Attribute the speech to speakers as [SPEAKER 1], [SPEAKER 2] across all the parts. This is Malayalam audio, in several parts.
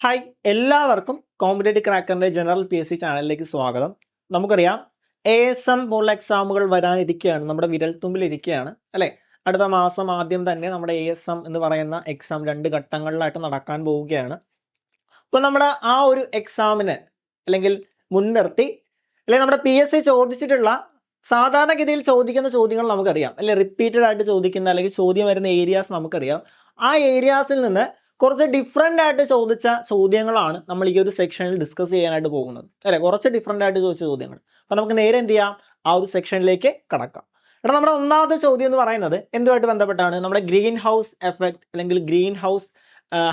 [SPEAKER 1] ഹായ് എല്ലാവർക്കും കോമ്പറ്റേറ്റീവ് ക്രാക്കറിന്റെ ജനറൽ പി എസ് സി ചാനലിലേക്ക് സ്വാഗതം. നമുക്കറിയാം എ എസ് എം പോലുള്ള എക്സാമുകൾ വരാനിരിക്കുകയാണ് നമ്മുടെ വിരൽത്തുമ്പിൽ ഇരിക്കുകയാണ് അല്ലേ? അടുത്ത മാസം ആദ്യം തന്നെ നമ്മുടെ എ എസ് എം എന്ന് പറയുന്ന എക്സാം രണ്ട് ഘട്ടങ്ങളിലായിട്ട് നടക്കാൻ പോവുകയാണ്. അപ്പോൾ നമ്മുടെ ആ ഒരു എക്സാമിന് അല്ലെങ്കിൽ മുൻനിർത്തി അല്ലെങ്കിൽ നമ്മുടെ പി എസ് സി ചോദിച്ചിട്ടുള്ള സാധാരണഗതിയിൽ ചോദിക്കുന്ന ചോദ്യങ്ങൾ നമുക്കറിയാം അല്ലെ റിപ്പീറ്റഡ് ആയിട്ട് ചോദിക്കുന്ന അല്ലെങ്കിൽ ചോദ്യം വരുന്ന ഏരിയാസ് നമുക്കറിയാം. ആ ഏരിയാസിൽ നിന്ന് കുറച്ച് ഡിഫറെന്റ് ആയിട്ട് ചോദിച്ച ചോദ്യങ്ങളാണ് നമ്മൾ ഈ ഒരു സെക്ഷനിൽ ഡിസ്കസ് ചെയ്യാനായിട്ട് പോകുന്നത്. അല്ലെ? കുറച്ച് ഡിഫറെന്റ് ആയിട്ട് ചോദിച്ച ചോദ്യങ്ങൾ. അപ്പോൾ നമുക്ക് നേരെ എന്ത് ചെയ്യാം? ആ ഒരു സെക്ഷനിലേക്ക് കടക്കാം. എടാ നമ്മുടെ ഒന്നാമത്തെ ചോദ്യം എന്ന് പറയുന്നത് എന്തുമായിട്ട് ബന്ധപ്പെട്ടാണ്? നമ്മുടെ ഗ്രീൻ ഹൗസ് എഫക്റ്റ് അല്ലെങ്കിൽ ഗ്രീൻ ഹൗസ്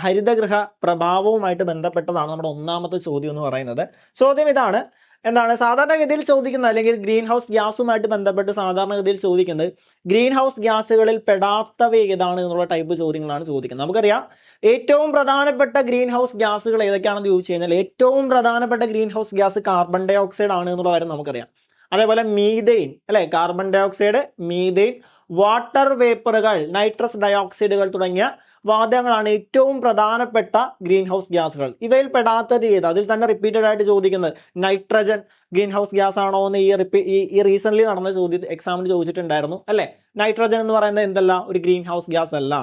[SPEAKER 1] ഹരിതഗൃഹ പ്രഭാവവുമായിട്ട് ബന്ധപ്പെട്ടതാണ് നമ്മുടെ ഒന്നാമത്തെ ചോദ്യം എന്ന് പറയുന്നത്. ചോദ്യം ഇതാണ് എന്താണ്? സാധാരണഗതിയിൽ ചോദിക്കുന്നത് അല്ലെങ്കിൽ ഗ്രീൻ ഹൗസ് ഗ്യാസുമായിട്ട് ബന്ധപ്പെട്ട് സാധാരണഗതിയിൽ ചോദിക്കുന്നത് ഗ്രീൻ ഹൗസ് ഗ്യാസുകളിൽ പെടാത്തവ ഏതാണ് എന്നുള്ള ടൈപ്പ് ചോദ്യങ്ങളാണ് ചോദിക്കുന്നത്. നമുക്കറിയാം ഏറ്റവും പ്രധാനപ്പെട്ട ഗ്രീൻ ഹൗസ് ഗ്യാസുകൾ ഏതൊക്കെയാണെന്ന് ചോദിച്ചു കഴിഞ്ഞാൽ ഏറ്റവും പ്രധാനപ്പെട്ട green house gas carbon dioxide ആണ് എന്നുള്ള കാര്യം നമുക്കറിയാം. അതേപോലെ മീതെയിൻ അല്ലെ? Carbon dioxide methane water വേപ്പറുകൾ നൈട്രസ് ഡയോക്സൈഡുകൾ തുടങ്ങിയ വാതകങ്ങളാണ് ഏറ്റവും പ്രധാനപ്പെട്ട ഗ്രീൻ ഹൗസ് ഗ്യാസുകൾ. ഇവയിൽ പെടാത്തത് ഏത്? അതിൽ തന്നെ റിപ്പീറ്റഡ് ആയിട്ട് ചോദിക്കുന്നത് നൈട്രജൻ ഗ്രീൻ ഹൗസ് ഗ്യാസ് ആണോ എന്ന് ഈ റിപ്പീ ഈ റീസെന്റ് നടന്ന ചോദ്യം എക്സാമിന് ചോദിച്ചിട്ടുണ്ടായിരുന്നു അല്ലെ? നൈട്രജൻ എന്ന് പറയുന്നത് എന്തല്ല? ഒരു ഗ്രീൻ ഹൗസ് ഗ്യാസ് അല്ല.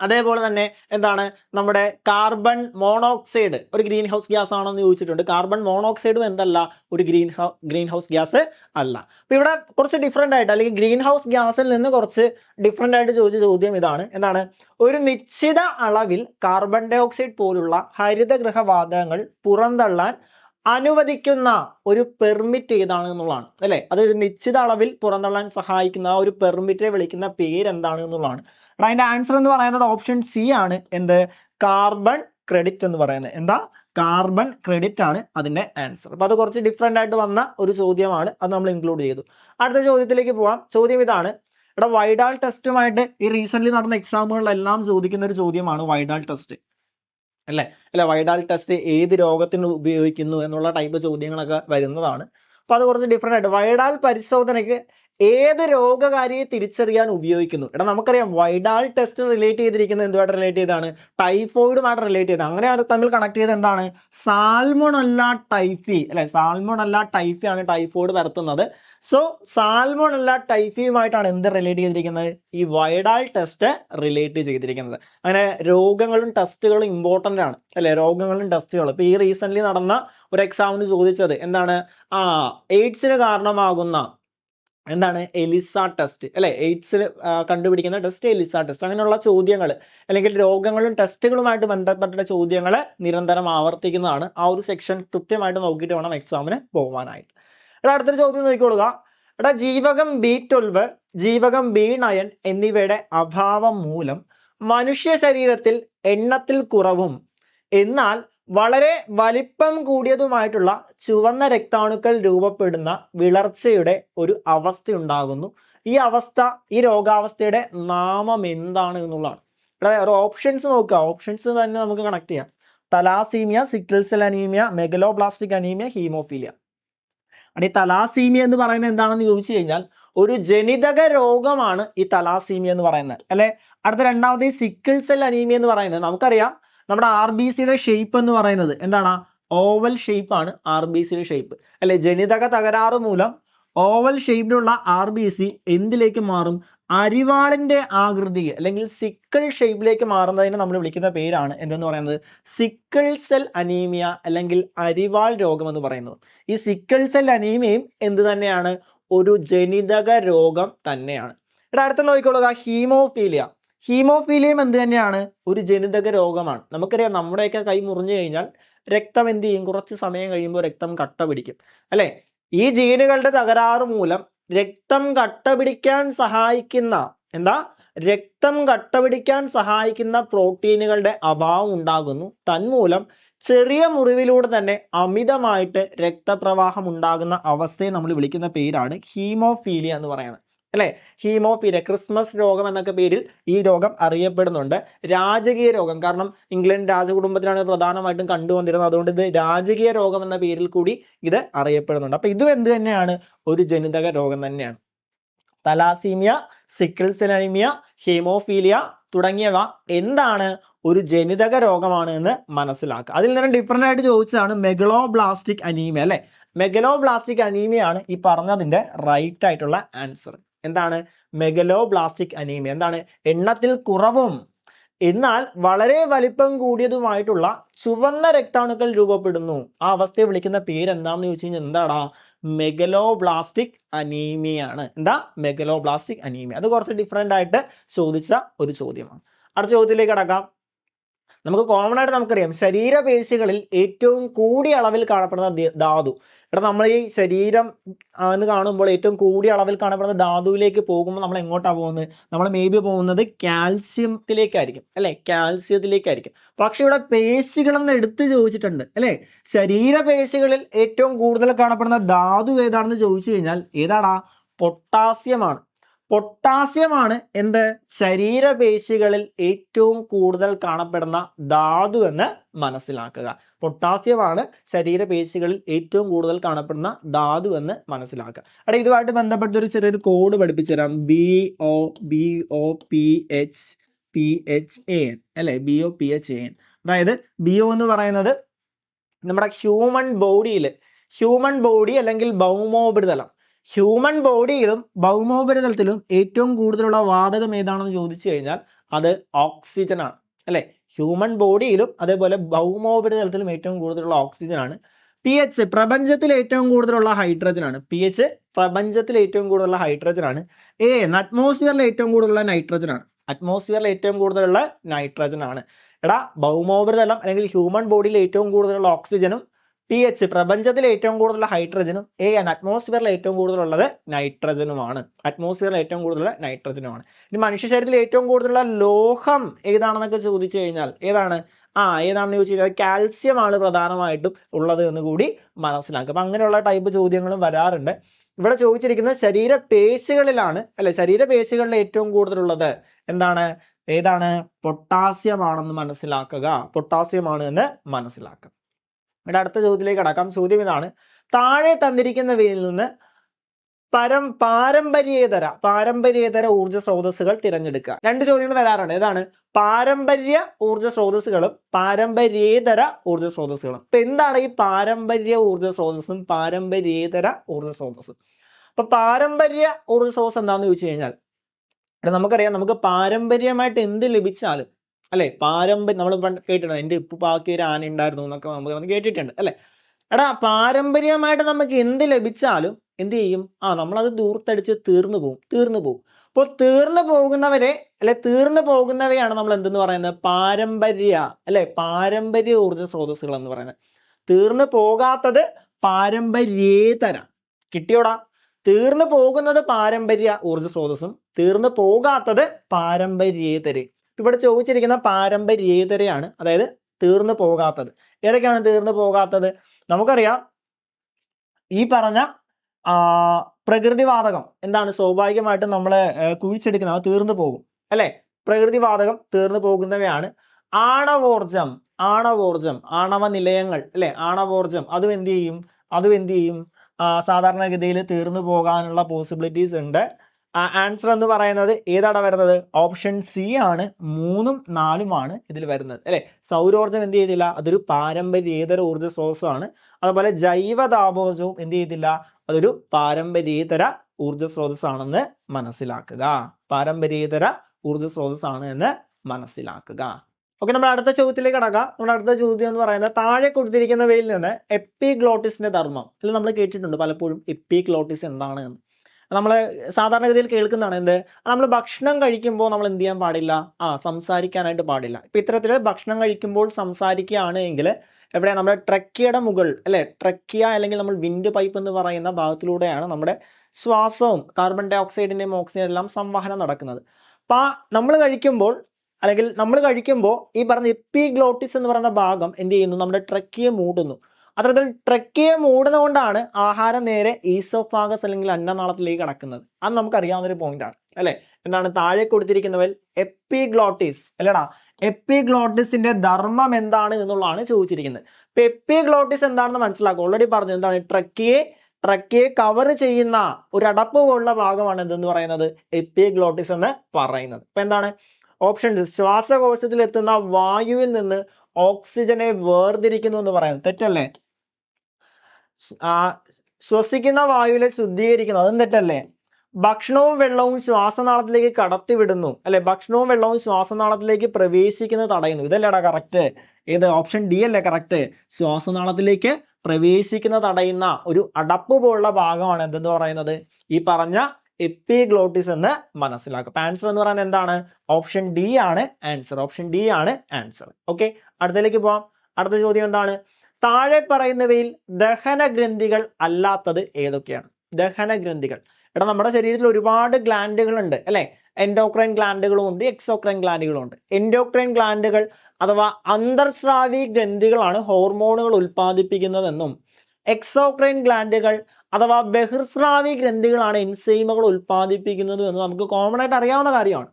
[SPEAKER 1] അതേപോലെ തന്നെ എന്താണ് നമ്മുടെ കാർബൺ മോണോക്സൈഡ് ഒരു ഗ്രീൻ ഹൗസ് ഗ്യാസ് ആണോ എന്ന് ചോദിച്ചിട്ടുണ്ട് കാർബൺ മോണോക്സൈഡും എന്തല്ല? ഒരു ഗ്രീൻ ഗ്രീൻ ഹൗസ് ഗ്യാസ് അല്ല. അപ്പൊ ഇവിടെ കുറച്ച് ഡിഫറെന്റ് ആയിട്ട് അല്ലെങ്കിൽ ഗ്രീൻ ഹൗസ് ഗ്യാസിൽ നിന്ന് കുറച്ച് ഡിഫറെന്റ് ആയിട്ട് ചോദിച്ച ചോദ്യം ഇതാണ്. എന്താണ്? ഒരു നിശ്ചിത അളവിൽ കാർബൺ ഡൈ ഓക്സൈഡ് പോലുള്ള ഹരിതഗൃഹ വാതകങ്ങൾ പുറന്തള്ളാൻ അനുവദിക്കുന്ന ഒരു പെർമിറ്റ് ഏതാണ് എന്നുള്ളതാണ്. അല്ലെ? അതൊരു നിശ്ചിത അളവിൽ പുറന്തള്ളാൻ സഹായിക്കുന്ന ഒരു പെർമിറ്റിനെ വിളിക്കുന്ന പേര് എന്താണ് എന്നുള്ളതാണ്. എടാ അതിന്റെ ആൻസർ എന്ന് പറയുന്നത് ഓപ്ഷൻ സി ആണ്. എന്ത്? കാർബൺ ക്രെഡിറ്റ് എന്ന് പറയുന്നത്. എന്താ? കാർബൺ ക്രെഡിറ്റ് ആണ് അതിന്റെ ആൻസർ അപ്പോൾ അത് കുറച്ച് ഡിഫറെന്റ് ആയിട്ട് വന്ന ഒരു ചോദ്യമാണ്. അത് നമ്മൾ ഇൻക്ലൂഡ് ചെയ്തു. അടുത്ത ചോദ്യത്തിലേക്ക് പോവാം. ചോദ്യം ഇതാണ്. ഇവിടെ വൈഡാൾ ടെസ്റ്റുമായിട്ട് ഈ റീസെന്റ് നടന്ന എക്സാമുകളിലെല്ലാം ചോദിക്കുന്ന ഒരു ചോദ്യമാണ് വൈഡാൾ ടെസ്റ്റ് അല്ലേ? അല്ലെ വൈഡാൾ ടെസ്റ്റ് ഏത് രോഗത്തിന് ഉപയോഗിക്കുന്നു എന്നുള്ള ടൈപ്പ് ചോദ്യങ്ങളൊക്കെ വരുന്നതാണ്. അപ്പോൾ അത് കുറച്ച് ഡിഫറെന്റ് ആയിട്ട് വൈഡാൾ പരിശോധനയ്ക്ക് ഏത് രോഗകാരിയെ തിരിച്ചറിയാൻ ഉപയോഗിക്കുന്നു? എടാ നമുക്കറിയാം വൈഡാൾ ടെസ്റ്റ് റിലേറ്റ് ചെയ്തിരിക്കുന്നത് എന്തുമായിട്ട് റിലേറ്റ് ചെയ്താണ് ടൈഫോയിഡുമായിട്ട് റിലേറ്റ് ചെയ്ത് അങ്ങനെ അത് തമ്മിൽ കണക്ട് ചെയ്ത് എന്താണ്? സാൽമോണല്ല ടൈഫി അല്ലെ? സാൽമോണല്ല ആണ് ടൈഫോയിഡ് പരത്തുന്നത്. സോ സാൽമോണല്ല ടൈഫിയുമായിട്ടാണ് എന്ത് റിലേറ്റ് ചെയ്തിരിക്കുന്നത്? ഈ വൈഡാൾ ടെസ്റ്റ് റിലേറ്റ് ചെയ്തിരിക്കുന്നത്. അങ്ങനെ രോഗങ്ങളും ടെസ്റ്റുകളും ഇമ്പോർട്ടന്റ് ആണ്. അല്ലെ? രോഗങ്ങളും ടെസ്റ്റുകളും. ഇപ്പൊ ഈ റീസെന്റ് നടന്ന ഒരു എക്സാമിന് ചോദിച്ചത് എന്താണ്? ആ എയ്ഡ്സിന് കാരണമാകുന്ന എന്താണ്? എലിസ ടെസ്റ്റ് അല്ലെ? എയ്ഡ്സിൽ കണ്ടുപിടിക്കുന്ന ടെസ്റ്റ് എലിസ ടെസ്റ്റ് അങ്ങനെയുള്ള ചോദ്യങ്ങൾ അല്ലെങ്കിൽ രോഗങ്ങളും ടെസ്റ്റുകളുമായിട്ട് ബന്ധപ്പെട്ട ചോദ്യങ്ങൾ നിരന്തരം ആവർത്തിക്കുന്നതാണ്. ആ ഒരു സെക്ഷൻ കൃത്യമായിട്ട് നോക്കിയിട്ട് വേണം എക്സാമിന് പോകാനായിട്ട് എടാ അടുത്തൊരു ചോദ്യം നോക്കിക്കൊള്ളുക. എടാ ജീവകം ബി ട്വൽവ് ജീവകം ബി നയൻ എന്നിവയുടെ അഭാവം മൂലം മനുഷ്യ ശരീരത്തിൽ എണ്ണത്തിൽ കുറവും. എന്നാൽ വളരെ വലിപ്പം കൂടിയതുമായിട്ടുള്ള ചുവന്ന രക്താണുക്കൾ രൂപപ്പെടുന്ന വിളർച്ചയുടെ ഒരു അവസ്ഥ ഉണ്ടാകുന്നു ഈ അവസ്ഥ ഈ രോഗാവസ്ഥയുടെ നാമം എന്താണ് എന്നുള്ളതാണ്. ഇവിടെ ഓപ്ഷൻസ് നോക്കുക. ഓപ്ഷൻസ് തന്നെ നമുക്ക് കണക്ട് ചെയ്യാം. Thalassemia sickle cell anaemia megaloblastic anaemia haemophilia അടി തലാസീമിയ എന്ന് പറയുന്നത് എന്താണെന്ന് ചോദിച്ചു കഴിഞ്ഞാൽ ഒരു ജനിതക രോഗമാണ് ഈ തലാസീമിയ എന്ന് പറയുന്നത്. അല്ലെ? അടുത്ത രണ്ടാമത് ഈ സിക്കിൾ സെൽ അനീമിയ എന്ന് പറയുന്നത്. നമുക്കറിയാം നമ്മുടെ ആർ ബി സിയുടെ ഷേപ്പ് എന്ന് പറയുന്നത് എന്താണ്? ഓവൽ ഷേപ്പ് ആണ് ആർ ബി സിയുടെ ഷേപ്പ് അല്ലെ ജനിതക തകരാറ് മൂലം ഓവൽ ഷേപ്പിലുള്ള ആർ ബി സി എന്തിലേക്ക് മാറും? അരിവാളിന്റെ ആകൃതി അല്ലെങ്കിൽ സിക്കിൾ ഷേപ്പിലേക്ക് മാറുന്നതിനെ നമ്മൾ വിളിക്കുന്ന പേരാണ് എന്തെന്ന് പറയുന്നത്? സിക്കിൾ സെൽ അനീമിയ അല്ലെങ്കിൽ അരിവാൾ രോഗം എന്ന് പറയുന്നത്. ഈ സിക്കിൾ സെൽ അനീമിയയും എന്ത് തന്നെയാണ്? ഒരു ജനിതക രോഗം തന്നെയാണ്. ഇവിടെ അടുത്ത നോക്കിക്കൊള്ളുക ഹീമോഫീലിയ. ഹീമോഫീലിയം എന്ത് തന്നെയാണ്? ഒരു ജനിതക രോഗമാണ്. നമുക്കറിയാം നമ്മുടെയൊക്കെ കൈ മുറിഞ്ഞു കഴിഞ്ഞാൽ രക്തം എന്ത് ചെയ്യും? കുറച്ച് സമയം കഴിയുമ്പോൾ രക്തം കട്ട പിടിക്കും. അല്ലെ? ഈ ജീനുകളുടെ തകരാറ് മൂലം രക്തം കട്ട പിടിക്കാൻ സഹായിക്കുന്ന എന്താ? രക്തം കട്ട പിടിക്കാൻ സഹായിക്കുന്ന പ്രോട്ടീനുകളുടെ അഭാവം ഉണ്ടാകുന്നു. തന്മൂലം ചെറിയ മുറിവിലൂടെ തന്നെ അമിതമായിട്ട് രക്തപ്രവാഹം ഉണ്ടാകുന്ന അവസ്ഥയെ നമ്മൾ വിളിക്കുന്ന പേരാണ് ഹീമോഫീലിയ എന്ന് പറയുന്നത്. അല്ലെ? ഹീമോഫീല ക്രിസ്മസ് രോഗം എന്നൊക്കെ പേരിൽ ഈ രോഗം അറിയപ്പെടുന്നുണ്ട്. രാജകീയ രോഗം കാരണം ഇംഗ്ലണ്ട് രാജകുടുംബത്തിലാണ് പ്രധാനമായിട്ടും കണ്ടുവന്നിരുന്നത്. അതുകൊണ്ട് ഇത് രാജകീയ രോഗം എന്ന പേരിൽ കൂടി ഇത് അറിയപ്പെടുന്നുണ്ട്. അപ്പൊ ഇതും എന്ത് തന്നെയാണ്? ഒരു ജനിതക രോഗം തന്നെയാണ്. തലാസീമിയ സിക്കിൾ സെൽ ഹീമോഫീലിയ തുടങ്ങിയവ എന്താണ് ഒരു ജനിതക രോഗമാണ് എന്ന് മനസ്സിലാക്കുക. അതിൽ നിന്ന് ഡിഫറെന്റ് ആയിട്ട് ചോദിച്ചതാണ് മെഗളോബ്ലാസ്റ്റിക് അനീമിയ അല്ലെ? മെഗലോബ്ലാസ്റ്റിക് അനീമിയാണ് ഈ പറഞ്ഞതിന്റെ റൈറ്റ് ആയിട്ടുള്ള ആൻസർ എന്താണ്? മെഗലോബ്ലാസ്റ്റിക് അനീമിയ എന്താണ്? എണ്ണത്തിൽ കുറവും. എന്നാൽ വളരെ വലിപ്പം കൂടിയതുമായിട്ടുള്ള ചുവന്ന രക്താണുക്കൾ രൂപപ്പെടുന്നു. ആ അവസ്ഥയെ വിളിക്കുന്ന പേര് എന്താണെന്ന് ചോദിച്ചു കഴിഞ്ഞാൽ എന്താടാ? മെഗലോബ്ലാസ്റ്റിക് അനീമിയാണ് എന്താ? മെഗലോബ്ലാസ്റ്റിക് അനീമിയ അത് കുറച്ച് ഡിഫറെന്റ് ആയിട്ട് ചോദിച്ച ഒരു ചോദ്യമാണ്. അടുത്ത ചോദ്യത്തിലേക്ക് കടക്കാം. നമുക്ക് കോമൺ ആയിട്ട് നമുക്കറിയാം. ശരീരപേശികളിൽ ഏറ്റവും കൂടിയ അളവിൽ കാണപ്പെടുന്ന ധാതു ഇവിടെ നമ്മൾ ഈ ശരീരം എന്ന് കാണുമ്പോൾ ഏറ്റവും കൂടിയ അളവിൽ കാണപ്പെടുന്ന ധാതുവിലേക്ക് പോകുമ്പോൾ നമ്മൾ എങ്ങോട്ടാണ് പോകുന്നത്? നമ്മൾ മേ ബി പോകുന്നത് കാൽസ്യത്തിലേക്കായിരിക്കും അല്ലെ? കാൽസ്യത്തിലേക്കായിരിക്കും പക്ഷെ ഇവിടെ പേശികളെന്ന് എടുത്ത് ചോദിച്ചിട്ടുണ്ട് അല്ലെ? ശരീരപേശികളിൽ ഏറ്റവും കൂടുതൽ കാണപ്പെടുന്ന ധാതു ഏതാണെന്ന് ചോദിച്ചു കഴിഞ്ഞാൽ ഏതാടാ? പൊട്ടാസ്യമാണ് പൊട്ടാസ്യമാണ് എന്ത്? ശരീരപേശികളിൽ ഏറ്റവും കൂടുതൽ കാണപ്പെടുന്ന ധാതു എന്ന് മനസ്സിലാക്കുക. പൊട്ടാസ്യമാണ് ശരീരപേശികളിൽ ഏറ്റവും കൂടുതൽ കാണപ്പെടുന്ന ധാതു എന്ന് മനസ്സിലാക്കുക. അവിടെ ഇതുമായിട്ട് ബന്ധപ്പെട്ട ഒരു ചെറിയൊരു കോഡ് പഠിപ്പിച്ചു തരാം. B O B O P H P H A N അല്ലെ? B O P H A N അതായത് ബി ഒ എന്ന് പറയുന്നത് നമ്മുടെ ഹ്യൂമൻ ബോഡിയിൽ ഹ്യൂമൻ ബോഡി അല്ലെങ്കിൽ ഭൗമോപരിതലം. ഹ്യൂമൻ ബോഡിയിലും ഭൗമോപരിതലത്തിലും ഏറ്റവും കൂടുതലുള്ള വാതകം ഏതാണെന്ന് ചോദിച്ചു കഴിഞ്ഞാൽ അത് ഓക്സിജൻ ആണ്. അല്ലെ? ഹ്യൂമൻ ബോഡിയിലും അതേപോലെ ഭൗമോപരിതലത്തിലും ഏറ്റവും കൂടുതലുള്ള ഓക്സിജൻ ആണ്. പി എച്ച് പ്രപഞ്ചത്തിൽ ഏറ്റവും കൂടുതലുള്ള ഹൈഡ്രജൻ ആണ്. പി എച്ച് പ്രപഞ്ചത്തിൽ ഏറ്റവും കൂടുതലുള്ള ഹൈഡ്രജൻ ആണ്. എ അറ്റ്മോസ്ഫിയറിൽ ഏറ്റവും കൂടുതലുള്ള നൈട്രജൻ ആണ്. അറ്റ്മോസ്ഫിയറിൽ ഏറ്റവും കൂടുതലുള്ള നൈട്രജൻ ആണ്. എടാ ഭൗമോപരിതലം അല്ലെങ്കിൽ ഹ്യൂമൻ ബോഡിയിൽ ഏറ്റവും കൂടുതലുള്ള ഓക്സിജനും പി എച്ച് പ്രപഞ്ചത്തിൽ ഏറ്റവും കൂടുതലുള്ള ഹൈഡ്രജനും എ ആണ് അറ്റ്മോസ്ഫിയറിൽ ഏറ്റവും കൂടുതലുള്ളത് നൈട്രജനുമാണ് അറ്റ്മോസ്ഫിയറിൽ ഏറ്റവും കൂടുതലുള്ള നൈട്രജനുമാണ് ഇനി മനുഷ്യ ശരീരത്തിൽ ഏറ്റവും കൂടുതലുള്ള ലോഹം ഏതാണെന്നൊക്കെ ചോദിച്ചു കഴിഞ്ഞാൽ ഏതാണ്? ആ ഏതാണെന്ന് ചോദിച്ചു കഴിഞ്ഞാൽ കാൽസ്യമാണ് പ്രധാനമായിട്ടും ഉള്ളത് എന്ന് കൂടി മനസ്സിലാക്കുക അപ്പം അങ്ങനെയുള്ള ടൈപ്പ് ചോദ്യങ്ങളും വരാറുണ്ട്. ഇവിടെ ചോദിച്ചിരിക്കുന്നത് ശരീര ശരീരപേശികളിലാണ് അല്ലെ ശരീരപേശികളിൽ ഏറ്റവും കൂടുതലുള്ളത് എന്താണ്? ഏതാണ്? പൊട്ടാസ്യമാണെന്ന് മനസ്സിലാക്കുക. പൊട്ടാസ്യമാണ് എന്ന് മനസ്സിലാക്കുക ഇവിടെ അടുത്ത ചോദ്യത്തിലേക്ക് കടക്കാം. ചോദ്യം ഇതാണ്. താഴെ തന്നിരിക്കുന്നവയിൽ നിന്ന് പരം പാരമ്പര്യേതര പാരമ്പര്യേതര ഊർജ സ്രോതസ്സുകൾ തിരഞ്ഞെടുക്കുക. രണ്ട് ചോദ്യങ്ങൾ വരാറുണ്ട്. ഏതാണ്? പാരമ്പര്യ ഊർജ സ്രോതസ്സുകളും പാരമ്പര്യേതര ഊർജ സ്രോതസ്സുകളും. ഇപ്പൊ എന്താണ് ഈ പാരമ്പര്യ ഊർജ സ്രോതസ്സും പാരമ്പര്യേതര ഊർജ സ്രോതസ്സും? അപ്പൊ പാരമ്പര്യ ഊർജ സ്രോതസ് എന്താണെന്ന് ചോദിച്ചു കഴിഞ്ഞാൽ നമുക്കറിയാം നമുക്ക് പാരമ്പര്യമായിട്ട് എന്ത് ലഭിച്ചാലും അല്ലെ? പാരമ്പര്യം നമ്മൾ കേട്ടിട്ടുണ്ട്? എന്റെ ഉപ്പുപ്പാക്കി ഒരു ആന ഉണ്ടായിരുന്നു എന്നൊക്കെ നമുക്ക് കേട്ടിട്ടുണ്ട് അല്ലെ? എടാ പാരമ്പര്യമായിട്ട് നമുക്ക് എന്ത് ലഭിച്ചാലും എന്ത് ചെയ്യും? ആ നമ്മളത് ദൂർത്തടിച്ച് തീർന്നു പോകും തീർന്നു പോകും അപ്പോൾ തീർന്നു പോകുന്നവരെ അല്ലെ തീർന്നു പോകുന്നവയാണ് നമ്മൾ എന്തെന്ന് പറയുന്നത്? പാരമ്പര്യ അല്ലെ? പാരമ്പര്യ ഊർജ സ്രോതസ്സുകൾ എന്ന് പറയുന്നത്. തീർന്നു പോകാത്തത് പാരമ്പര്യേതര. കിട്ടിയോടാ? തീർന്നു പോകുന്നത് പാരമ്പര്യ ഊർജ സ്രോതസ്സും തീർന്നു പോകാത്തത് പാരമ്പര്യേതര് ഇവിടെ ചോദിച്ചിരിക്കുന്ന പാരമ്പര്യേതരയാണ് അതായത് തീർന്നു പോകാത്തത്. ഏതൊക്കെയാണ് തീർന്നു പോകാത്തത്? നമുക്കറിയാം ഈ പറഞ്ഞ പ്രകൃതിവാതകം എന്താണ്? സ്വാഭാവികമായിട്ടും നമ്മൾ കുഴിച്ചെടുക്കുന്നത് അത് തീർന്നു പോകും അല്ലെ? പ്രകൃതിവാതകം തീർന്നു പോകുന്നവയാണ്. ആണവോർജം ആണവോർജം ആണവ നിലയങ്ങൾ അല്ലെ? ആണവോർജം അതും എന്ത് ചെയ്യും? അതും എന്ത് ചെയ്യും? സാധാരണഗതിയിൽ തീർന്നു പോകാനുള്ള പോസിബിലിറ്റീസ് ഉണ്ട്. ആൻസർ എന്ന് പറയുന്നത് ഏതാണ് വരുന്നത്? ഓപ്ഷൻ സി ആണ്. മൂന്നും നാലുമാണ് ഇതിൽ വരുന്നത്. അല്ലേ? സൗരോർജം എന്ത് ചെയ്തില്ല? അതൊരു പാരമ്പര്യേതര ഊർജ സ്രോതസ്സാണ്. അതുപോലെ ജൈവതാപോർജവും എന്ത് ചെയ്തില്ല? അതൊരു പാരമ്പര്യേതര ഊർജ സ്രോതസ്സാണെന്ന് മനസ്സിലാക്കുക. പാരമ്പര്യേതര ഊർജ സ്രോതസ്സാണ് എന്ന് മനസ്സിലാക്കുക. ഓക്കെ നമ്മൾ അടുത്ത ചോദ്യത്തിലേക്ക് കടക്കാം. നമ്മുടെ അടുത്ത ചോദ്യം എന്ന് പറയുന്നത് താഴെ കൊടുത്തിരിക്കുന്നവയിൽ നിന്ന് എപ്പിഗ്ലോട്ടിസിന്റെ ധർമ്മം. ഇതിൽ നമ്മൾ കേട്ടിട്ടുണ്ട്. പലപ്പോഴും എപ്പിഗ്ലോട്ടിസ് എന്താണ് എന്ന്. നമ്മൾ സാധാരണഗതിയിൽ കേൾക്കുന്നതാണ് എന്ത്? നമ്മൾ ഭക്ഷണം കഴിക്കുമ്പോൾ നമ്മൾ എന്ത് ചെയ്യാൻ പാടില്ല? ആ സംസാരിക്കാനായിട്ട് പാടില്ല. ഇപ്പം ഇത്തരത്തിൽ ഭക്ഷണം കഴിക്കുമ്പോൾ സംസാരിക്കുകയാണ് എങ്കിൽ എവിടെ നമ്മുടെ ട്രക്കിയുടെ മുകൾ അല്ലെ? ട്രക്കിയ അല്ലെങ്കിൽ നമ്മൾ വിൻഡ് പൈപ്പ് എന്ന് പറയുന്ന ഭാഗത്തിലൂടെയാണ് നമ്മുടെ ശ്വാസവും കാർബൺ ഡൈ ഓക്സൈഡിന്റെയും ഓക്സിജൻ എല്ലാം സംവഹനം നടക്കുന്നത്. അപ്പൊ നമ്മൾ കഴിക്കുമ്പോൾ അല്ലെങ്കിൽ നമ്മൾ കഴിക്കുമ്പോൾ ഈ പറഞ്ഞ എപ്പിഗ്ലോട്ടിസ് എന്ന് പറയുന്ന ഭാഗം എന്ത് ചെയ്യുന്നു? നമ്മുടെ ട്രക്കിയെ മൂടുന്നു. അത്തരത്തിൽ ട്രക്കിയെ മൂടുന്നതുകൊണ്ടാണ് ആഹാരം നേരെ ഈസോഫാഗസ് അല്ലെങ്കിൽ അന്നനാളത്തിലേക്ക് കടക്കുന്നത്. അത് നമുക്കറിയാവുന്ന ഒരു പോയിന്റ് ആണ് അല്ലെ? എന്താണ്? താഴെ കൊടുത്തിരിക്കുന്നവൽ എപ്പിഗ്ലോട്ടിസ് അല്ലേടാ? എപ്പിഗ്ലോട്ടിസിന്റെ ധർമ്മം എന്താണ് എന്നുള്ളതാണ് ചോദിച്ചിരിക്കുന്നത്. ഇപ്പൊ എപ്പിഗ്ലോട്ടിസ് എന്താണെന്ന് മനസ്സിലാക്കുക. ഓൾറെഡി പറഞ്ഞു എന്താണ്? ട്രക്കിയെ ട്രക്കിയെ കവർ ചെയ്യുന്ന ഒരു അടപ്പ് പോലുള്ള ഭാഗമാണ് എന്തെന്ന് പറയുന്നത്? എപ്പിഗ്ലോട്ടിസ് എന്ന് പറയുന്നത്. ഇപ്പൊ എന്താണ്? ഓപ്ഷൻ ശ്വാസകോശത്തിൽ എത്തുന്ന വായുവിൽ നിന്ന് ഓക്സിജനെ വേർതിരിക്കുന്നു എന്ന് പറയുന്നത്. തെറ്റല്ലേ? ശ്വസിക്കുന്ന വായുവിലെ ശുദ്ധീകരിക്കുന്നു. അതും തെറ്റല്ലേ ഭക്ഷണവും വെള്ളവും ശ്വാസനാളത്തിലേക്ക് കടത്തിവിടുന്നു. അല്ലെ? ഭക്ഷണവും വെള്ളവും ശ്വാസനാളത്തിലേക്ക് പ്രവേശിക്കുന്നത് തടയുന്നു. ഇതല്ലേടാ കറക്റ്റ് ഏത് ഓപ്ഷൻ ഡി അല്ലേ കറക്റ്റ് ശ്വാസനാളത്തിലേക്ക് പ്രവേശിക്കുന്ന തടയുന്ന ഒരു അടപ്പ് പോലുള്ള ഭാഗമാണ് എന്തെന്ന് പറയുന്നത്? ഈ പറഞ്ഞ എപ്പിഗ്ലോട്ടിസ് എന്ന് മനസ്സിലാക്കുക. ആൻസർ എന്ന് പറയുന്നത് എന്താണ്? ഓപ്ഷൻ ഡി ആണ് ആൻസർ ഓപ്ഷൻ ഡി ആണ് ആൻസർ ഓക്കെ അടുത്തതിലേക്ക് പോവാം. അടുത്ത ചോദ്യം എന്താണ്? താഴെ പറയുന്നവയിൽ ദഹന ഗ്രന്ഥികൾ അല്ലാത്തത് ഏതൊക്കെയാണ്? ദഹന ഗ്രന്ഥികൾ. എടാ നമ്മുടെ ശരീരത്തിൽ ഒരുപാട് ഗ്ലാൻഡുകൾ ഉണ്ട് അല്ലെ? എൻഡോക്രൈൻ ഗ്ലാൻഡുകളും ഉണ്ട് എക്സോക്രൈൻ ഗ്ലാൻഡുകളും ഉണ്ട്. എൻഡോക്രൈൻ ഗ്ലാൻഡുകൾ അഥവാ അന്തർസ്രാവി ഗ്രന്ഥികളാണ് ഹോർമോണുകൾ ഉൽപ്പാദിപ്പിക്കുന്നതെന്നും എക്സോക്രൈൻ ഗ്ലാൻഡുകൾ അഥവാ ബഹിർസ്രാവി ഗ്രന്ഥികളാണ് എൻസൈമുകൾ ഉൽപ്പാദിപ്പിക്കുന്നത് എന്ന് നമുക്ക് കോമൺ ആയിട്ട് അറിയാവുന്ന കാര്യമാണ്.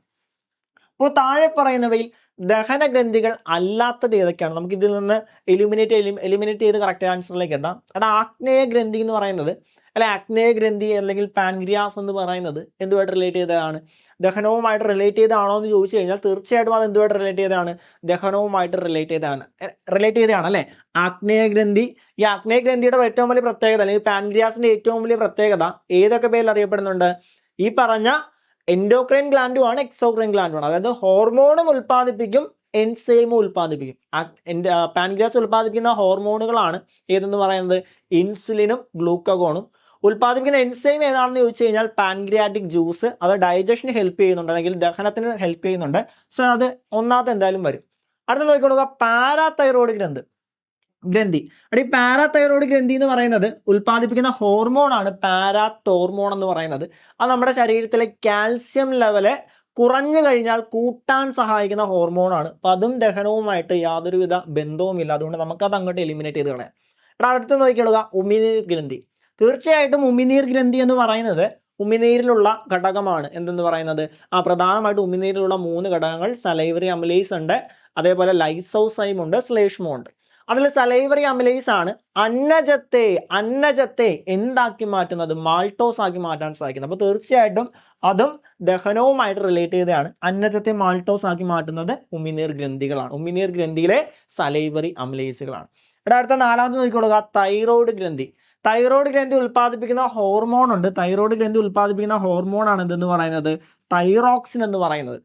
[SPEAKER 1] അപ്പോൾ താഴെ പറയുന്നവയിൽ ദഹന ഗ്രന്ഥികൾ അല്ലാത്തത് ഏതൊക്കെയാണ്? നമുക്ക് ഇതിൽ നിന്ന് എലിമിനേറ്റ് എലിമിനേറ്റ് ചെയ്ത് കറക്റ്റ് ആൻസറിലേക്ക് എത്താം. അവിടെ ആഗ്നേയ ഗ്രന്ഥി എന്ന് പറയുന്നത് അല്ലെ ആഗ്നേയ ഗ്രന്ഥി അല്ലെങ്കിൽ പാൻഗ്രിയാസ് എന്ന് പറയുന്നത് എന്തുമായിട്ട് റിലേറ്റ് ചെയ്തതാണ്? ദഹനവുമായിട്ട് റിലേറ്റ് ചെയ്താണോ എന്ന് ചോദിച്ചു കഴിഞ്ഞാൽ തീർച്ചയായിട്ടും അത് എന്തുമായിട്ട് റിലേറ്റ് ചെയ്തതാണ്? ദഹനവുമായിട്ട് റിലേറ്റ് ചെയ്താണ് റിലേറ്റ് ചെയ്തതാണ് അല്ലേ? ആഗ്നേയ ഗ്രന്ഥി ഈ ആഗ്നേയ ഗ്രന്ഥിയുടെ ഏറ്റവും വലിയ പ്രത്യേകത അല്ലെങ്കിൽ പാൻഗ്രിയാസിന്റെ ഏറ്റവും വലിയ പ്രത്യേകത ഏതൊക്കെ പേരിൽ അറിയപ്പെടുന്നുണ്ട്? ഈ പറഞ്ഞ എൻഡോക്രൈൻ ഗ്ലാൻഡുമാണ് എക്സോക്രൈൻ ഗ്ലാൻഡുമാണ് അതായത് ഹോർമോണും ഉൽപ്പാദിപ്പിക്കും എൻസൈമും ഉൽപ്പാദിപ്പിക്കും. എന്റെ പാൻഗ്രാസ് ഉൽപ്പാദിപ്പിക്കുന്ന ഹോർമോണുകളാണ് ഏതെന്ന് പറയുന്നത്? ഇൻസുലിനും ഗ്ലൂക്കഗോണും ഉൽപ്പാദിപ്പിക്കുന്ന എൻസൈം ഏതാണെന്ന് ചോദിച്ചു കഴിഞ്ഞാൽ പാൻഗ്രിയാറ്റിക് ജ്യൂസ് അത് ഡൈജഷന് ഹെൽപ്പ് ചെയ്യുന്നുണ്ട് അല്ലെങ്കിൽ ദഹനത്തിന് ഹെൽപ്പ് ചെയ്യുന്നുണ്ട്. സോ അത് ഒന്നാമത്തെ എന്തായാലും വരും. അടുത്ത നോക്കിക്കൊടുക്കുക പാരാതൈറോയ്ഡ് ഗ്രന്ഥി. ഗ്രന്ഥി. അവിടെ ഈ പാരാതൈറോയ്ഡ് ഗ്രന്ഥി എന്ന് പറയുന്നത് ഉൽപ്പാദിപ്പിക്കുന്ന ഹോർമോണാണ് പാരാതോർമോൺ എന്ന് പറയുന്നത്. അത് നമ്മുടെ ശരീരത്തിലെ കാൽസ്യം ലെവൽ കുറഞ്ഞു കഴിഞ്ഞാൽ കൂട്ടാൻ സഹായിക്കുന്ന ഹോർമോണാണ് അപ്പം അതും ദഹനവുമായിട്ട് യാതൊരുവിധ ബന്ധവുമില്ല. അതുകൊണ്ട് നമുക്കത് അങ്ങോട്ട് എലിമിനേറ്റ് ചെയ്ത് കളയാം. ഇവിടെ അടുത്ത് നോക്കിക്കൊള്ളുക. ഉമിനീർ ഗ്രന്ഥി. തീർച്ചയായിട്ടും ഉമിനീർ ഗ്രന്ഥി എന്ന് പറയുന്നത് ഉമിനീരിലുള്ള ഘടകമാണ്. എന്തെന്ന് പറയുന്നത്? ആ പ്രധാനമായിട്ട് ഉമിനീരിലുള്ള മൂന്ന് ഘടകങ്ങൾ. സലൈവറി അമിലേസ് ഉണ്ട്. അതേപോലെ ലൈസോസൈം ഉണ്ട് അതിൽ സലൈവറി അമിലേസ് ആണ്. അന്നജത്തെ അന്നജത്തെ എന്താക്കി മാറ്റുന്നത്? മാൾട്ടോസ് ആക്കി മാറ്റാൻ സാധിക്കുന്നത്. അപ്പോൾ തീർച്ചയായിട്ടും അതും ദഹനവുമായിട്ട് റിലേറ്റ് ചെയ്തതാണ്. അന്നജത്തെ മാൾട്ടോസ് ആക്കി മാറ്റുന്നത് ഉമിനീർ ഗ്രന്ഥികളാണ്. ഉമിനീർ ഗ്രന്ഥിയിലെ സലൈവറി അമിലേസുകളാണ് ഇവിടെ അടുത്ത നാലാമത് നോക്കിക്കൊള്ളുക തൈറോയ്ഡ് ഗ്രന്ഥി. തൈറോയ്ഡ് ഗ്രന്ഥി ഉൽപ്പാദിപ്പിക്കുന്ന ഹോർമോൺ ഉണ്ട്. തൈറോയ്ഡ് ഗ്രന്ഥി ഉൽപ്പാദിപ്പിക്കുന്ന ഹോർമോൺ ആണ് എന്തെന്ന് പറയുന്നത്? തൈറോക്സിൻ എന്ന് പറയുന്നത്.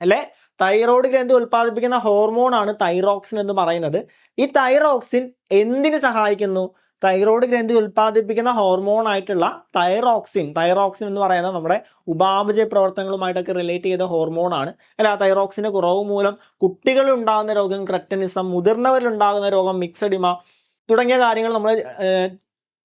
[SPEAKER 1] അല്ലെ? തൈറോയ്ഡ് ഗ്രന്ഥി ഉൽപ്പാദിപ്പിക്കുന്ന ഹോർമോൺ ആണ് തൈറോക്സിൻ എന്ന് പറയുന്നത്. ഈ തൈറോക്സിൻ എന്തിനു സഹായിക്കുന്നു? തൈറോയ്ഡ് ഗ്രന്ഥി ഉൽപ്പാദിപ്പിക്കുന്ന ഹോർമോൺ ആയിട്ടുള്ള തൈറോക്സിൻ തൈറോക്സിൻ എന്ന് പറയുന്നത് നമ്മുടെ ഉപാപചയ പ്രവർത്തനങ്ങളുമായിട്ടൊക്കെ റിലേറ്റ് ചെയ്ത ഹോർമോൺ ആണ്. അല്ല തൈറോക്സിന്റെ കുറവ് മൂലം കുട്ടികളിൽ ഉണ്ടാകുന്ന രോഗം ക്രെറ്റനിസം മുതിർന്നവരിൽ ഉണ്ടാകുന്ന രോഗം മിക്സഡിമ തുടങ്ങിയ കാര്യങ്ങൾ നമ്മൾ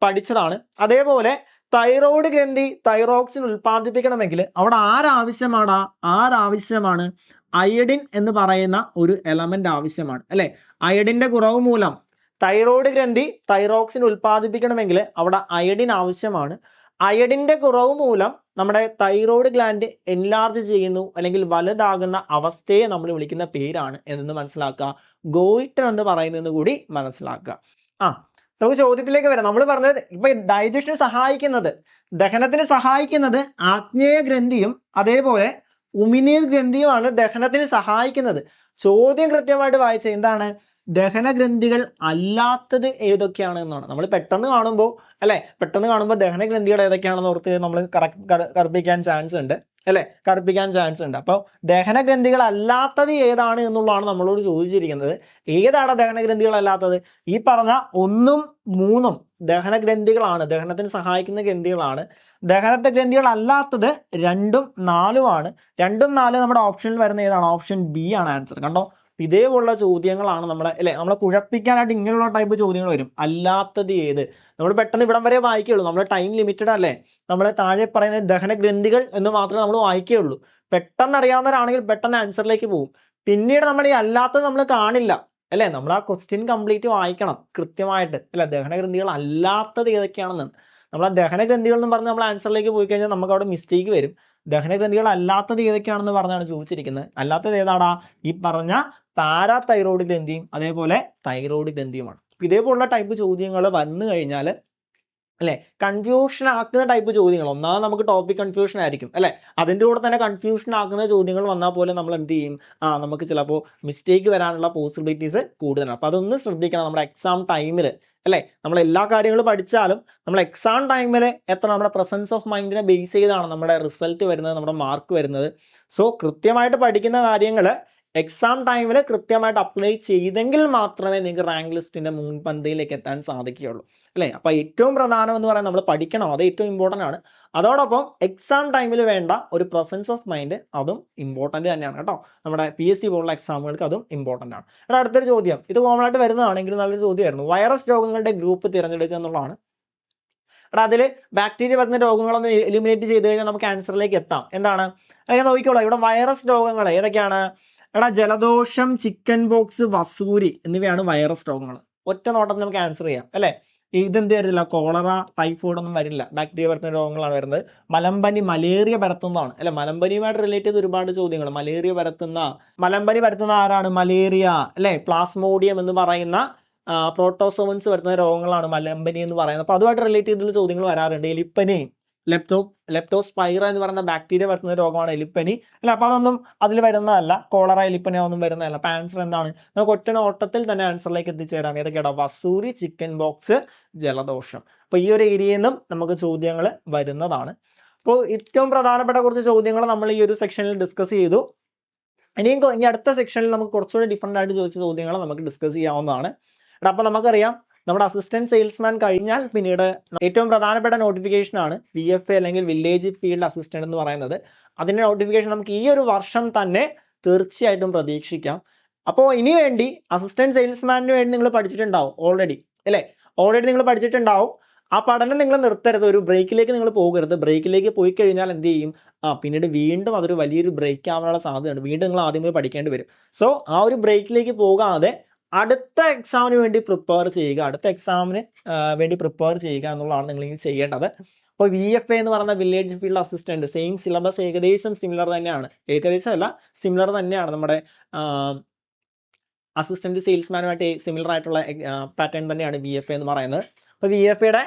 [SPEAKER 1] പഠിച്ചതാണ്. അതേപോലെ തൈറോയ്ഡ് ഗ്രന്ഥി തൈറോക്സിൻ ഉൽപ്പാദിപ്പിക്കണമെങ്കിൽ അവിടെ ആരാവശ്യമാണ് ആരാവശ്യമാണ്? അയഡിൻ എന്ന് പറയുന്ന ഒരു എലമെന്റ് ആവശ്യമാണ് അല്ലെ? അയഡിന്റെ കുറവ് മൂലം തൈറോയ്ഡ് ഗ്രന്ഥി തൈറോക്സിൻ ഉൽപ്പാദിപ്പിക്കണമെങ്കിൽ അവിടെ അയഡിൻ ആവശ്യമാണ്. അയഡിന്റെ കുറവ് മൂലം നമ്മുടെ തൈറോയ്ഡ് ഗ്ലാൻഡ് എൻലാർജ് ചെയ്യുന്നു അല്ലെങ്കിൽ വലുതാകുന്ന അവസ്ഥയെ നമ്മൾ വിളിക്കുന്ന പേരാണ് എന്ന് മനസ്സിലാക്കുക. ഗോയിറ്റർ എന്ന് പറയുന്നതെന്ന് കൂടി മനസ്സിലാക്കുക. ആ നമുക്ക് ചോദ്യത്തിലേക്ക് വരാം. നമ്മൾ പറഞ്ഞത് ഇപ്പൊ ഡൈജഷന് സഹായിക്കുന്നത് ദഹനത്തിന് സഹായിക്കുന്നത് ആഗ്നേയ ഗ്രന്ഥിയും അതേപോലെ ഉമിനീർ ഗ്രന്ഥിയുമാണ് ദഹനത്തിന് സഹായിക്കുന്നത്. ചോദ്യം കൃത്യമായിട്ട് വായിച്ചത് എന്താണ്? ദഹന ഗ്രന്ഥികൾ അല്ലാത്തത് ഏതൊക്കെയാണ് എന്നാണ്. നമ്മൾ പെട്ടെന്ന് കാണുമ്പോൾ അല്ലെ? പെട്ടെന്ന് കാണുമ്പോൾ ദഹന ഗ്രന്ഥികൾ ഏതൊക്കെയാണെന്ന് ഓർത്ത് നമ്മൾ കറുപ്പിക്കാൻ ചാൻസ് ഉണ്ട്. അല്ലെ? കറുപ്പിക്കാൻ ചാൻസ് ഉണ്ട്. അപ്പോൾ ദഹന ഗ്രന്ഥികൾ അല്ലാത്തത് ഏതാണ് എന്നുള്ളതാണ് നമ്മളോട് ചോദിച്ചിരിക്കുന്നത്. ഏതാണ് ദഹന ഗ്രന്ഥികൾ അല്ലാത്തത്? ഈ പറഞ്ഞ ഒന്നും മൂന്നും ദഹന ഗ്രന്ഥികളാണ്. ദഹനത്തിന് സഹായിക്കുന്ന ഗ്രന്ഥികളാണ്. ദഹനത്തെ ഗ്രന്ഥികളല്ലാത്തത് രണ്ടും നാലുമാണ്. രണ്ടും നാലും നമ്മുടെ ഓപ്ഷനിൽ വരുന്ന ഏതാണ്? ഓപ്ഷൻ ബി ആണ് ആൻസർ കണ്ടോ? ഇതേപോലുള്ള ചോദ്യങ്ങളാണ് നമ്മളെ അല്ലെ? നമ്മളെ കുഴപ്പിക്കാനായിട്ട് ഇങ്ങനെയുള്ള ടൈപ്പ് ചോദ്യങ്ങൾ വരും. അല്ലാത്തത് ഏത്? നമ്മൾ പെട്ടെന്ന് ഇവിടം വരെ വായിക്കുകയുള്ളൂ. നമ്മൾ ടൈം ലിമിറ്റഡ് അല്ലേ? നമ്മൾ താഴെ പറയുന്ന ദഹന ഗ്രന്ഥികൾ എന്ന് മാത്രമേ നമ്മൾ വായിക്കുകയുള്ളൂ. പെട്ടെന്ന് അറിയാവുന്നവരാണെങ്കിൽ പെട്ടെന്ന് ആൻസറിലേക്ക് പോകും. പിന്നീട് നമ്മൾ ഈ അല്ലാത്തത് നമ്മൾ കാണില്ല. അല്ലേ? നമ്മൾ ആ ക്വസ്റ്റ്യൻ കംപ്ലീറ്റ് വായിക്കണം കൃത്യമായിട്ട്. അല്ല? ദഹന ഗ്രന്ഥികൾ അല്ലാത്തത് ഏതൊക്കെയാണെന്ന്. നമ്മൾ ആ ദഹന ഗ്രന്ഥികൾ എന്ന് പറഞ്ഞ് നമ്മൾ ആൻസറിലേക്ക് പോയി കഴിഞ്ഞാൽ നമുക്ക് അവിടെ മിസ്റ്റേക്ക് വരും. ദഹന ഗ്രന്ഥികൾ അല്ലാത്തത് ഏതൊക്കെയാണെന്ന് പറഞ്ഞാണ് ചോദിച്ചിരിക്കുന്നത്. അല്ലാത്തത് ഏതാടാ? ഈ പറഞ്ഞ പാരാതൈറോയ്ഡ് ഗ്രന്ഥിയും അതേപോലെ തൈറോയ്ഡ് ഗ്രന്ഥിയുമാണ്. ഇതേപോലുള്ള ടൈപ്പ് ചോദ്യങ്ങൾ വന്നു കഴിഞ്ഞാൽ അല്ലെ? കൺഫ്യൂഷൻ ആക്കുന്ന ടൈപ്പ് ചോദ്യങ്ങൾ. ഒന്നാമത് നമുക്ക് ടോപ്പിക് കൺഫ്യൂഷൻ ആയിരിക്കും അല്ലെ? അതിന്റെ കൂടെ തന്നെ കൺഫ്യൂഷൻ ആക്കുന്ന ചോദ്യങ്ങൾ വന്നാൽ പോലെ നമ്മൾ എന്ത് ചെയ്യും? ആ നമുക്ക് ചിലപ്പോൾ മിസ്റ്റേക്ക് വരാനുള്ള പോസിബിലിറ്റീസ് കൂടുതലാണ്. അപ്പോൾ അതൊന്ന് ശ്രദ്ധിക്കണം നമ്മുടെ എക്സാം ടൈമിൽ അല്ലേ? നമ്മൾ എല്ലാ കാര്യങ്ങളും പഠിച്ചാലും നമ്മൾ എക്സാം ടൈമിൽ എത്ര നമ്മുടെ പ്രസൻസ് ഓഫ് മൈൻഡിനെ ബേസ് ചെയ്താണ് നമ്മുടെ റിസൾട്ട് വരുന്നത് നമ്മുടെ മാർക്ക് വരുന്നത്. സോ കൃത്യമായിട്ട് പഠിക്കുന്ന കാര്യങ്ങൾ എക്സാം ടൈമിൽ കൃത്യമായിട്ട് അപ്ലൈ ചെയ്തെങ്കിൽ മാത്രമേ നിങ്ങൾക്ക് റാങ്ക് ലിസ്റ്റിന്റെ മുൻപന്തിയിലേക്ക് എത്താൻ സാധിക്കുകയുള്ളൂ. അല്ലേ? അപ്പോൾ ഏറ്റവും പ്രധാനം എന്ന് പറയുന്നത് നമ്മൾ പഠിക്കണം. അത് ഏറ്റവും ഇമ്പോർട്ടന്റ് ആണ്. അതോടൊപ്പം എക്സാം ടൈമിൽ വേണ്ട ഒരു പ്രസൻസ് ഓഫ് മൈൻഡ് അതും ഇമ്പോർട്ടന്റ് തന്നെയാണ് കേട്ടോ. നമ്മുടെ പി എസ് സി പോലുള്ള എക്സാമുകൾക്ക് അതും ഇമ്പോർട്ടന്റ് ആണ്. എടാ അടുത്തൊരു ചോദ്യം. ഇത് കോമൺ ആയിട്ട് വരുന്നതാണെങ്കിൽ നല്ലൊരു ചോദ്യമായിരുന്നു. വൈറസ് രോഗങ്ങളുടെ ഗ്രൂപ്പ് തിരഞ്ഞെടുക്കുക എന്നുള്ളതാണ്. എടാ അതിൽ ബാക്ടീരിയ വരുന്ന രോഗങ്ങളൊന്ന് എലിമിനേറ്റ് ചെയ്ത് കഴിഞ്ഞാൽ നമുക്ക് ആൻസറിലേക്ക് എത്താം. എന്താണ്? അല്ലെങ്കിൽ നോക്കിക്കോളാം. ഇവിടെ വൈറസ് രോഗങ്ങൾ ഏതൊക്കെയാണ്? എടാ ജലദോഷം ചിക്കൻ ബോക്സ് വസൂരി എന്നിവയാണ് വൈറസ് രോഗങ്ങൾ ഒറ്റ നോട്ടത്തിൽ നമുക്ക് ആൻസർ ചെയ്യാം. അല്ലേ? ഇതെന്ത് വരില്ല കോളറ ടൈഫോയിഡ് ഒന്നും വരില്ല. ബാക്ടീരിയ പരത്തുന്ന രോഗങ്ങളാണ് വരുന്നത്. മലമ്പനി മലേറിയ പരത്തുന്നതാണ്. അല്ല മലമ്പനിയുമായിട്ട് റിലേറ്റ് ചെയ്ത് ഒരുപാട് ചോദ്യങ്ങൾ മലേറിയ പരത്തുന്ന മലമ്പനി പരത്തുന്ന ആരാണ്? മലേറിയ അല്ലെ? പ്ലാസ്മോഡിയം എന്ന് പറയുന്ന പ്രോട്ടോസോമൻസ് വരുന്ന രോഗങ്ങളാണ് മലമ്പനി എന്ന് പറയുന്നത്. അപ്പോൾ അതുമായിട്ട് റിലേറ്റ് ചെയ്തിട്ടുള്ള ചോദ്യങ്ങൾ വരാറുണ്ട്. എലിപ്പനി ലെപ്റ്റോ ലെപ്റ്റോസ്പൈറ എന്ന് പറയുന്ന ബാക്ടീരിയ വരുന്ന രോഗമാണ് എലിപ്പനി. അല്ല അപ്പോൾ അതൊന്നും അതിൽ വരുന്നതല്ല. കോളറ എലിപ്പനി ഒന്നും വരുന്നതല്ല. അപ്പം ആൻസർ എന്താണ്? നമുക്ക് ഒറ്റ ഓട്ടത്തിൽ തന്നെ ആൻസറിലേക്ക് എത്തിച്ചേരാം. ഏതൊക്കെയാണ് വസൂരി ചിക്കൻ ബോക്സ് ജലദോഷം. അപ്പോൾ ഈ ഒരു ഏരിയയിൽ നിന്നും നമുക്ക് ചോദ്യങ്ങൾ വരുന്നതാണ്. അപ്പോൾ ഏറ്റവും പ്രധാനപ്പെട്ട കുറച്ച് ചോദ്യങ്ങൾ നമ്മൾ ഈ ഒരു സെക്ഷനിൽ ഡിസ്കസ് ചെയ്തു. ഇനിയും ഇനി അടുത്ത സെക്ഷനിൽ നമുക്ക് കുറച്ചുകൂടി ഡിഫറെന്റ് ആയിട്ട് ചോദിച്ച ചോദ്യങ്ങൾ നമുക്ക് ഡിസ്കസ് ചെയ്യാവുന്നതാണ്. അപ്പോൾ നമുക്കറിയാം നമ്മുടെ അസിസ്റ്റന്റ് സെയിൽസ്മാൻ കഴിഞ്ഞാൽ പിന്നീട് ഏറ്റവും പ്രധാനപ്പെട്ട നോട്ടിഫിക്കേഷൻ ആണ് വി എഫ് എ അല്ലെങ്കിൽ വില്ലേജ് ഫീൽഡ് അസിസ്റ്റന്റ് എന്ന് പറയുന്നത്. അതിന്റെ നോട്ടിഫിക്കേഷൻ നമുക്ക് ഈ ഒരു വർഷം തന്നെ തീർച്ചയായിട്ടും പ്രതീക്ഷിക്കാം. അപ്പോൾ ഇനി വേണ്ടി അസിസ്റ്റന്റ് സെയിൽസ്മാന് വേണ്ടി നിങ്ങൾ പഠിച്ചിട്ടുണ്ടാവും ഓൾറെഡി അല്ലേ? ഓൾറെഡി നിങ്ങൾ പഠിച്ചിട്ടുണ്ടാവും. ആ പഠനം നിങ്ങൾ നിർത്തരുത്. ഒരു ബ്രേക്കിലേക്ക് നിങ്ങൾ പോകരുത്. ബ്രേക്കിലേക്ക് പോയി കഴിഞ്ഞാൽ എന്ത് ചെയ്യും? ആ പിന്നീട് വീണ്ടും അതൊരു വലിയൊരു ബ്രേക്ക് ആവാനുള്ള സാധ്യതയുണ്ട്. വീണ്ടും നിങ്ങൾ ആദ്യമേ പഠിക്കേണ്ടി വരും. സോ ആ ഒരു ബ്രേക്കിലേക്ക് പോകാതെ അടുത്ത എക്സാമിന് വേണ്ടി പ്രിപ്പയർ ചെയ്യുക. അടുത്ത എക്സാമിന് വേണ്ടി പ്രിപ്പയർ ചെയ്യുക എന്നുള്ളതാണ് നിങ്ങൾ ഇനി ചെയ്യേണ്ടത്. അപ്പോൾ വി എഫ് എ എന്ന് പറയുന്ന village field assistant same syllabus ഏകദേശം സിമിലർ തന്നെയാണ്. ഏകദേശം അല്ല സിമിലർ തന്നെയാണ് നമ്മുടെ അസിസ്റ്റന്റ് സെയിൽസ്മാനുമായിട്ട് സിമിലർ ആയിട്ടുള്ള പാറ്റേൺ തന്നെയാണ് വി എഫ് എ എന്ന് പറയുന്നത്. അപ്പോൾ വി എഫ് എയുടെ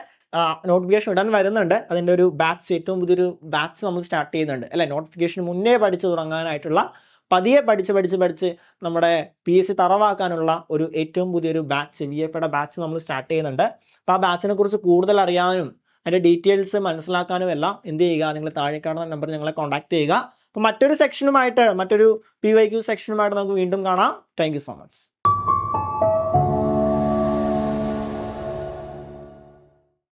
[SPEAKER 1] നോട്ടിഫിക്കേഷൻ ഉടൻ വരുന്നുണ്ട്. അതിന്റെ ഒരു ബാച്ച് ഏറ്റവും പുതിയൊരു ബാച്ച് നമ്മൾ സ്റ്റാർട്ട് ചെയ്യുന്നുണ്ട്. അല്ലെ നോട്ടിഫിക്കേഷൻ മുന്നേ പഠിച്ചു തുടങ്ങാനായിട്ടുള്ള പതിയെ പഠിച്ച് പഠിച്ച് പഠിച്ച് നമ്മുടെ പി എസ് സി തറവാക്കാനുള്ള ഒരു ഏറ്റവും പുതിയൊരു ബാച്ച് വി എഫ് ബാച്ച് നമ്മൾ സ്റ്റാർട്ട് ചെയ്യുന്നുണ്ട്. അപ്പോൾ ആ ബാച്ചിനെ കുറിച്ച് കൂടുതൽ അറിയാനും അതിന്റെ ഡീറ്റെയിൽസ് മനസ്സിലാക്കാനും എല്ലാം എന്ത് ചെയ്യുക നിങ്ങൾ താഴെ കാണുന്ന നമ്പർ ഞങ്ങളെ കോൺടാക്ട് ചെയ്യുക. അപ്പോൾ മറ്റൊരു സെക്ഷനുമായിട്ട് മറ്റൊരു പി വൈ ക്യു സെക്ഷനുമായിട്ട് നമുക്ക് വീണ്ടും കാണാം. Thank so much